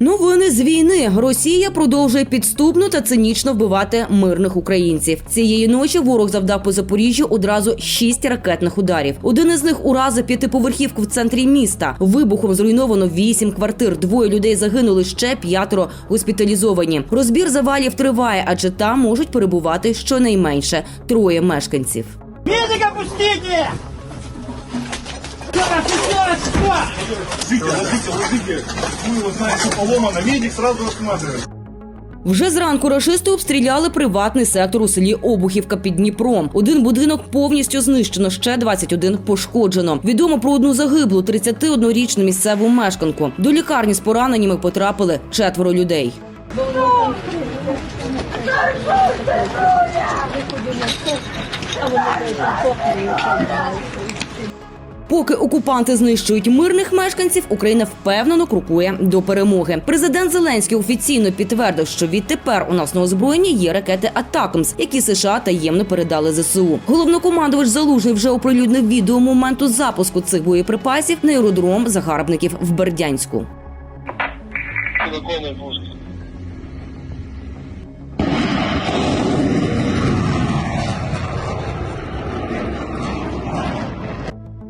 Новини з війни Росія продовжує підступно та цинічно вбивати мирних українців. Цієї ночі ворог завдав по Запоріжжю одразу шість ракетних ударів. Один із них уразив п'ятиповерхівку в центрі міста. Вибухом зруйновано вісім квартир. Двоє людей загинули ще п'ятеро госпіталізовані. Розбір завалів триває, адже там можуть перебувати щонайменше троє мешканців. Медика пустите! Ложите, ложите, ложите. Мы его знаем, что поломано. Медик сразу осматривает. Вже зранку рашисти обстріляли приватний сектор у селі Обухівка під Дніпром. Один будинок повністю знищено, ще 21 пошкоджено. Відомо про одну загиблу 31-річну місцеву мешканку. До лікарні з пораненнями потрапили четверо людей. Поки окупанти знищують мирних мешканців, Україна впевнено крокує до перемоги. Президент Зеленський офіційно підтвердив, що відтепер у нас на озброєнні є ракети Атакамс, які США таємно передали ЗСУ. Головнокомандувач Залужний вже оприлюднив відео моменту запуску цих боєприпасів на аеродром загарбників в Бердянську.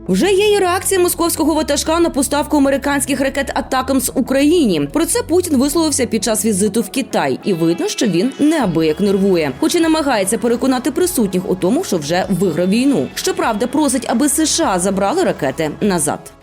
Вже є і реакція московського ватажка на поставку американських ракет атакам з Україні. Про це Путін висловився під час візиту в Китай, і видно, що він неабияк нервує, хоч і намагається переконати присутніх у тому, що вже виграв війну. Щоправда, просить, аби США забрали ракети назад.